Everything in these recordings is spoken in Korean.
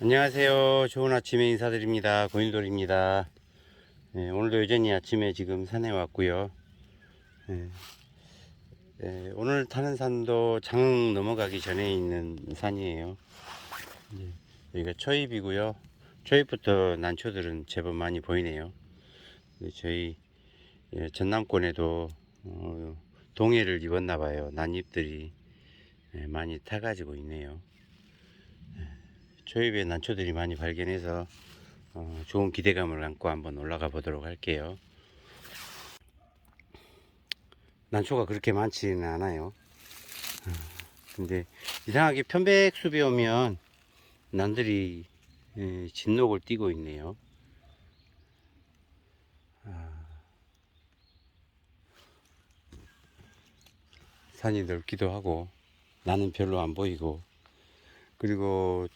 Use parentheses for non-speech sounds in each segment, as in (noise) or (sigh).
안녕하세요. 좋은 아침에 인사드립니다. 고인돌입니다. 네, 오늘도 여전히 아침에 지금 산에 왔고요. 네, 네, 오늘 타는 산도 장 넘어가기 전에 있는 산이에요. 네, 여기가 초입이고요. 초입부터 난초들은 제법 많이 보이네요. 네, 저희 예, 전남권에도 어, 동해를 입었나 봐요. 난잎들이 예, 많이 타가지고 있네요. 초입에 난초들이 많이 발견해서 어, 좋은 기대감을 안고 한번 올라가 보도록 할게요. 난초가 그렇게 많지는 않아요. 어, 근데 이상하게 편백숲에 오면 난들이 예, 진녹을 띠고 있네요. 아, 산이 넓기도 하고 나는 별로 안 보이고 그리고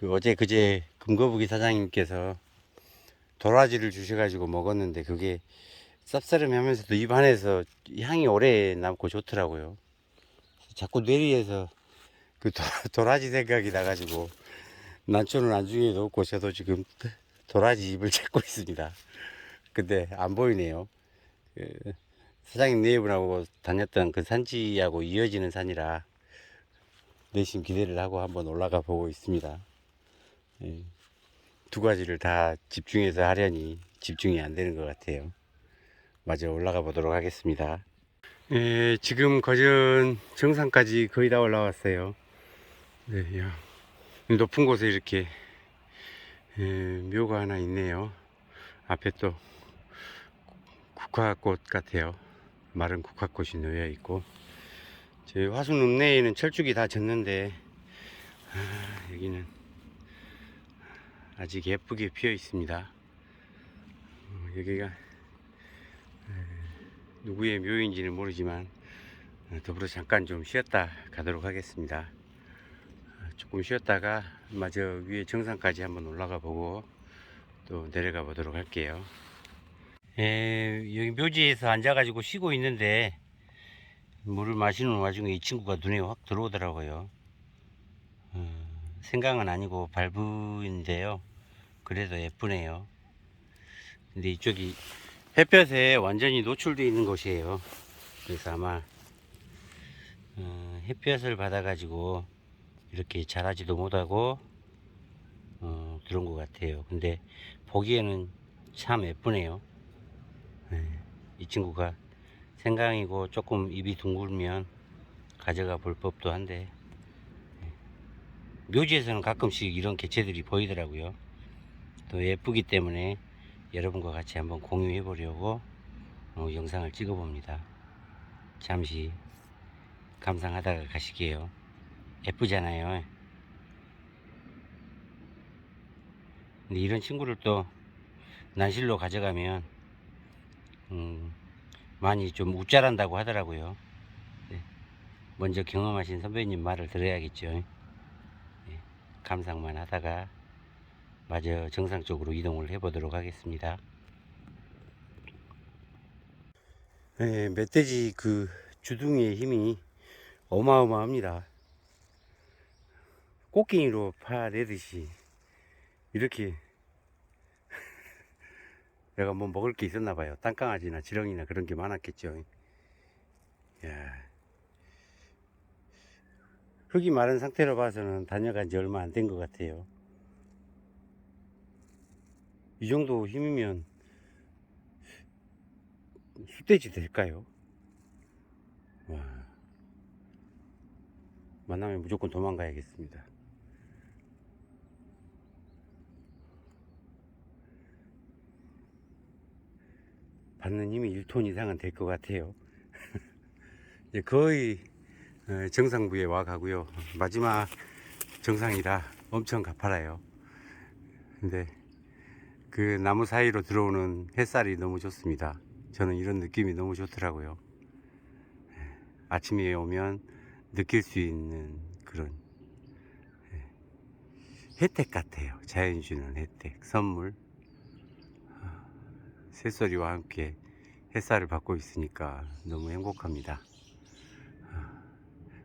그 어제 그제 금거북이 사장님께서 도라지를 주셔가지고 먹었는데 그게 쌉싸름해 하면서도 입 안에서 향이 오래 남고 좋더라고요. 자꾸 뇌리에서 그 도- (laughs) 도라지 생각이 나가지고 난초는 안중에 넣고 저도 지금 도라지 잎을 (laughs) 찾고 있습니다. 근데 안 보이네요. 그 사장님 네이버하고 다녔던 그 산지하고 이어지는 산이라 내심 기대를 하고 한번 올라가 보고 있습니다. 예, 두 가지를 다 집중해서 하려니 집중이 안 되는 것 같아요. 마저 올라가 보도록 하겠습니다. 예, 지금 거전 정상까지 거의 다 올라왔어요. 네, 야, 높은 곳에 이렇게 예, 묘가 하나 있네요. 앞에 또 국화꽃 같아요. 마른 국화꽃이 놓여 있고 저희 화순 읍내에는 철쭉이 다 졌는데 아, 여기는 아직 예쁘게 피어 있습니다. 어, 여기가 에, 누구의 묘인지는 모르지만 어, 더불어 잠깐 좀 쉬었다 가도록 하겠습니다. 어, 조금 쉬었다가 마저 위에 정상까지 한번 올라가 보고 또 내려가 보도록 할게요. 에, 여기 묘지에서 앉아가지고 쉬고 있는데 물을 마시는 와중에 이 친구가 눈에 확 들어오더라고요. 어, 생강은 아니고 발부인데요. 그래도 예쁘네요. 근데 이쪽이 햇볕에 완전히 노출되어 있는 곳이에요. 그래서 아마 어, 햇볕을 받아 가지고 이렇게 자라지도 못하고 어, 그런 것 같아요. 근데 보기에는 참 예쁘네요. 네, 이 친구가 생강이고 조금 입이 둥글면 가져가 볼 법도 한데 네. 묘지에서는 가끔씩 이런 개체들이 보이더라고요. 또 예쁘기 때문에 여러분과 같이 한번 공유해 보려고 어, 영상을 찍어 봅니다. 잠시 감상하다가 가시게요. 예쁘잖아요. 근데 이런 친구를 또 난실로 가져가면 음, 많이 좀 웃자란다고 하더라고요. 네. 먼저 경험하신 선배님 말을 들어야겠죠. 네. 감상만 하다가 마저 정상 쪽으로 이동을 해보도록 하겠습니다. 네, 멧돼지 그 주둥이의 힘이 어마어마합니다. 꽃갱이로 파내듯이 이렇게 (laughs) 내가 뭐 먹을 게 있었나 봐요. 땅강아지나 지렁이나 그런 게 많았겠죠. 야. 흙이 마른 상태로 봐서는 다녀간 지 얼마 안 된 것 같아요. 이 정도 힘이면 숫돼지 될까요? 와. 만나면 무조건 도망가야겠습니다. 받는 힘이 1톤 이상은 될 것 같아요. (laughs) 이제 거의 어, 정상부에 와 가고요. 마지막 정상이라 엄청 가파라요. 근데 그 나무 사이로 들어오는 햇살이 너무 좋습니다. 저는 이런 느낌이 너무 좋더라고요. 예, 아침에 오면 느낄 수 있는 그런 예, 혜택 같아요. 자연 주는 혜택, 선물. 아, 새소리와 함께 햇살을 받고 있으니까 너무 행복합니다. 아,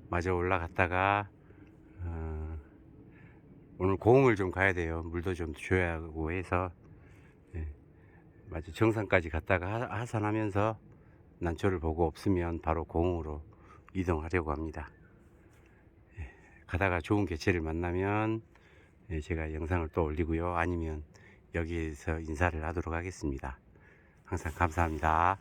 마저 올라갔다가 어, 오늘 공을 좀 가야 돼요. 물도 좀 줘야 하고 해서 예, 마치 정상까지 갔다가 하- 하산하면서 난초를 보고 없으면 바로 공으로 이동하려고 합니다. 예, 가다가 좋은 개체를 만나면 예, 제가 영상을 또 올리고요. 아니면 여기에서 인사를 하도록 하겠습니다. 항상 감사합니다.